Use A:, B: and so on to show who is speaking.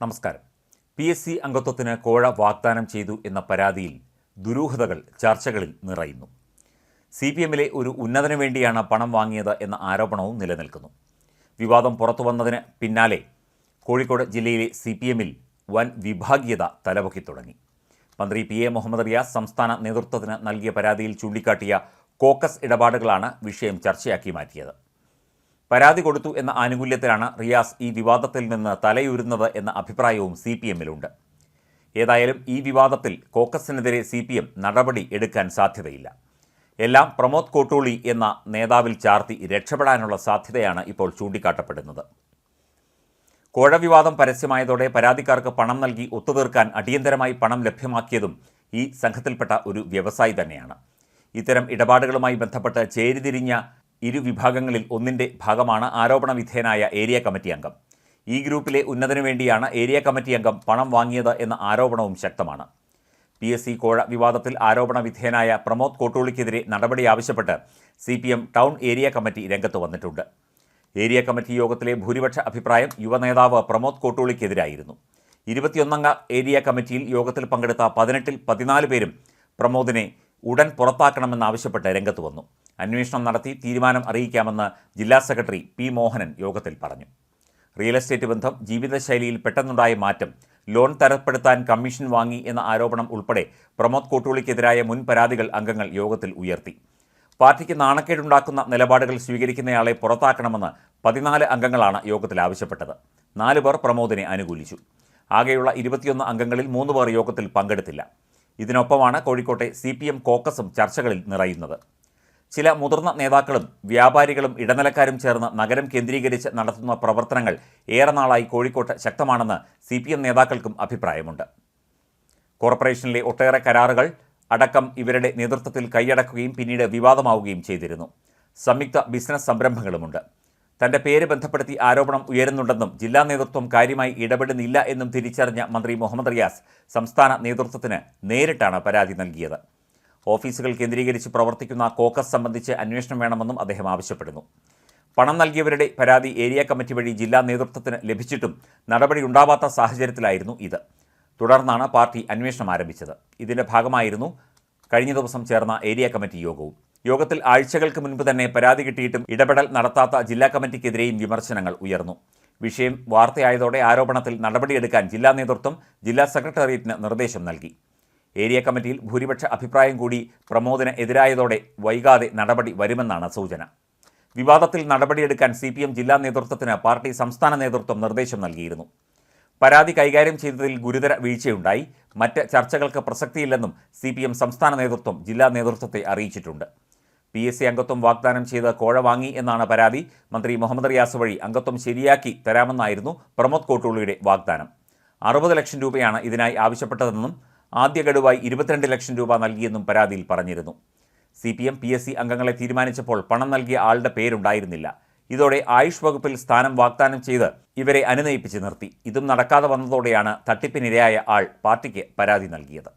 A: നമസ്കാരം. P S C അംഗത്വത്തിന് കോഴ വാഗ്ദാനം ചെയ്തു എന്ന പരാതിയിൽ ദുരൂഹതകൾ ചർച്ചകളിൽ നിറയുന്നു. സി പി എമ്മിലെ ഒരു ഉന്നതന് വേണ്ടിയാണ് പണം വാങ്ങിയത് എന്ന ആരോപണവും നിലനിൽക്കുന്നു. വിവാദം പുറത്തു വന്നതിന് പിന്നാലെ കോഴിക്കോട് ജില്ലയിലെ സി പി എമ്മിൽ വൻ വിഭാഗീയത തലപൊക്കി തുടങ്ങി. മന്ത്രി പി എ മുഹമ്മദ് റിയാസ് സംസ്ഥാന നേതൃത്വത്തിന് നൽകിയ പരാതിയിൽ ചൂണ്ടിക്കാട്ടിയ കോക്കസ് ഇടപാടുകളാണ് വിഷയം ചർച്ചയാക്കി മാറ്റിയത്. പരാതി കൊടുത്തു എന്ന ആനുകൂല്യത്തിലാണ് റിയാസ് ഈ വിവാദത്തിൽ നിന്ന് തലയൂരുന്നത് എന്ന അഭിപ്രായവും സി പി എമ്മിലുണ്ട്. ഏതായാലും ഈ വിവാദത്തിൽ കോക്കസിനെതിരെ സി പി എം നടപടി എടുക്കാൻ സാധ്യതയില്ല. എല്ലാം പ്രമോദ് കോട്ടൂളി എന്ന നേതാവിൽ ചാർത്തി രക്ഷപ്പെടാനുള്ള സാധ്യതയാണ് ഇപ്പോൾ ചൂണ്ടിക്കാട്ടപ്പെടുന്നത്. കോഴ വിവാദം പരസ്യമായതോടെ പരാതിക്കാർക്ക് പണം നൽകി ഒത്തുതീർക്കാൻ അടിയന്തരമായി പണം ലഭ്യമാക്കിയതും ഈ സംഘത്തിൽപ്പെട്ട ഒരു വ്യവസായി തന്നെയാണ്. ഇത്തരം ഇടപാടുകളുമായി ബന്ധപ്പെട്ട് ചേരിതിരിഞ്ഞ ഇരു വിഭാഗങ്ങളിൽ ഒന്നിന്റെ ഭാഗമാണ് ആരോപണ വിധേയനായ ഏരിയ കമ്മിറ്റി അംഗം. ഈ ഗ്രൂപ്പിലെ ഉന്നതനു വേണ്ടിയാണ് ഏരിയ കമ്മിറ്റി അംഗം പണം വാങ്ങിയത് എന്ന ആരോപണവും ശക്തമാണ്. പി എസ് സി കോഴ വിവാദത്തിൽ ആരോപണ വിധേയനായ പ്രമോദ് കോട്ടൂളിക്കെതിരെ നടപടി ആവശ്യപ്പെട്ട് C P M town area committee രംഗത്ത് വന്നിട്ടുണ്ട്. ഏരിയ കമ്മിറ്റി യോഗത്തിലെ ഭൂരിപക്ഷ അഭിപ്രായം യുവനേതാവ് പ്രമോദ് കോട്ടൂളിക്കെതിരായിരുന്നു. ഇരുപത്തിയൊന്നംഗ ഏരിയ കമ്മിറ്റിയിൽ യോഗത്തിൽ പങ്കെടുത്ത പതിനെട്ടിൽ പതിനാല് പേരും പ്രമോദിനെ ഉടൻ പുറത്താക്കണമെന്നാവശ്യപ്പെട്ട് രംഗത്ത് വന്നു. അന്വേഷണം നടത്തി തീരുമാനം അറിയിക്കാമെന്ന് ജില്ലാ സെക്രട്ടറി പി മോഹനൻ യോഗത്തിൽ പറഞ്ഞു. റിയൽ എസ്റ്റേറ്റ് ബന്ധം ജീവിതശൈലിയിൽ പെട്ടെന്നുണ്ടായ മാറ്റം ലോൺ തരപ്പെടുത്താൻ കമ്മീഷൻ വാങ്ങി എന്ന ആരോപണം ഉൾപ്പെടെ പ്രമോദ് കോട്ടൂളിക്കെതിരായ മുൻ പരാതികൾ അംഗങ്ങൾ യോഗത്തിൽ ഉയർത്തി. പാർട്ടിക്ക് നാണക്കേടുണ്ടാക്കുന്ന നിലപാടുകൾ സ്വീകരിക്കുന്നയാളെ പുറത്താക്കണമെന്ന് പതിനാല് അംഗങ്ങളാണ് യോഗത്തിൽ ആവശ്യപ്പെട്ടത്. നാല് പേർ പ്രമോദിനെ അനുകൂലിച്ചു. ആകെയുള്ള ഇരുപത്തിയൊന്ന് അംഗങ്ങളിൽ മൂന്ന് പേർ യോഗത്തിൽ പങ്കെടുത്തില്ല. ഇതിനൊപ്പമാണ് കോഴിക്കോട്ടെ സി കോക്കസും ചർച്ചകളിൽ നിറയുന്നത്. ചില മുതിർന്ന നേതാക്കളും വ്യാപാരികളും ഇടനിലക്കാരും ചേർന്ന് നഗരം കേന്ദ്രീകരിച്ച് നടത്തുന്ന പ്രവർത്തനങ്ങൾ ഏറെ നാളായി കോഴിക്കോട്ട് ശക്തമാണെന്ന് സി പി എം നേതാക്കൾക്കും അഭിപ്രായമുണ്ട്. കോർപ്പറേഷനിലെ ഒട്ടേറെ കരാറുകൾ അടക്കം ഇവരുടെ നേതൃത്വത്തിൽ കൈയടക്കുകയും പിന്നീട് വിവാദമാവുകയും ചെയ്തിരുന്നു. സംയുക്ത ബിസിനസ് സംരംഭങ്ങളുമുണ്ട്. തന്റെ പേര് ബന്ധപ്പെടുത്തി ആരോപണം ഉയരുന്നുണ്ടെന്നും ജില്ലാ നേതൃത്വം കാര്യമായി ഇടപെടുന്നില്ല എന്നും തിരിച്ചറിഞ്ഞ മന്ത്രി മുഹമ്മദ് റിയാസ് സംസ്ഥാന നേതൃത്വത്തിന് നേരിട്ടാണ് പരാതി നൽകിയത്. ഓഫീസുകൾ കേന്ദ്രീകരിച്ച് പ്രവർത്തിക്കുന്ന കോക്കസ് സംബന്ധിച്ച് അന്വേഷണം വേണമെന്നും അദ്ദേഹം ആവശ്യപ്പെടുന്നു. പണം നൽകിയവരുടെ പരാതി ഏരിയ കമ്മിറ്റി വഴി ജില്ലാ നേതൃത്വത്തിന് ലഭിച്ചിട്ടും നടപടി ഉണ്ടാവാത്ത സാഹചര്യത്തിലായിരുന്നു ഇത്. തുടർന്നാണ് പാർട്ടി അന്വേഷണം ആരംഭിച്ചത്. ഇതിന്റെ ഭാഗമായിരുന്നു കഴിഞ്ഞ ദിവസം ചേർന്ന ഏരിയ കമ്മിറ്റി യോഗവും. യോഗത്തിൽ ആഴ്ചകൾക്ക് മുൻപ് തന്നെ പരാതി കിട്ടിയിട്ടും ഇടപെടൽ നടത്താത്ത ജില്ലാ കമ്മിറ്റിക്കെതിരെയും വിമർശനങ്ങൾ ഉയർന്നു. വിഷയം വാർത്തയായതോടെ ആരോപണത്തിൽ നടപടിയെടുക്കാൻ ജില്ലാ നേതൃത്വം ജില്ലാ സെക്രട്ടേറിയറ്റിന് നിർദ്ദേശം നൽകി. ഏരിയ കമ്മിറ്റിയിൽ ഭൂരിപക്ഷ അഭിപ്രായം കൂടി പ്രമോദിന് എതിരായതോടെ വൈകാതെ നടപടി വരുമെന്നാണ് സൂചന. വിവാദത്തിൽ നടപടിയെടുക്കാൻ സി പി എം ജില്ലാ നേതൃത്വത്തിന് പാർട്ടി സംസ്ഥാന നേതൃത്വം നിർദ്ദേശം നൽകിയിരുന്നു. പരാതി കൈകാര്യം ചെയ്തതിൽ ഗുരുതര വീഴ്ചയുണ്ടായി. മറ്റ് ചർച്ചകൾക്ക് പ്രസക്തിയില്ലെന്നും സി പി എം സംസ്ഥാന നേതൃത്വം ജില്ലാ നേതൃത്വത്തെ അറിയിച്ചിട്ടുണ്ട്. പി എസ് സി അംഗത്വം വാഗ്ദാനം ചെയ്ത് കോഴ വാങ്ങി എന്നാണ് പരാതി. മന്ത്രി മുഹമ്മദ് റിയാസ് വഴി അംഗത്വം ശരിയാക്കി തരാമെന്നായിരുന്നു പ്രമോദ് കോട്ടൂളിയുടെ വാഗ്ദാനം. അറുപത് ലക്ഷം രൂപയാണ് ഇതിനായി ആവശ്യപ്പെട്ടതെന്നും ആദ്യ ഗഡുവായി ഇരുപത്തിരണ്ട് ലക്ഷം രൂപ നൽകിയെന്നും പരാതിയിൽ പറഞ്ഞിരുന്നു. C P M P S C അംഗങ്ങളെ തീരുമാനിച്ചപ്പോൾ പണം നൽകിയ ആളുടെ പേരുണ്ടായിരുന്നില്ല. ഇതോടെ ആയുഷ് വകുപ്പിൽ സ്ഥാനം വാഗ്ദാനം ചെയ്ത് ഇവരെ അനുനയിപ്പിച്ച് നിർത്തി. ഇതും നടക്കാതെ വന്നതോടെയാണ് തട്ടിപ്പിനിരയായ ആൾ പാർട്ടിക്ക് പരാതി നൽകിയത്.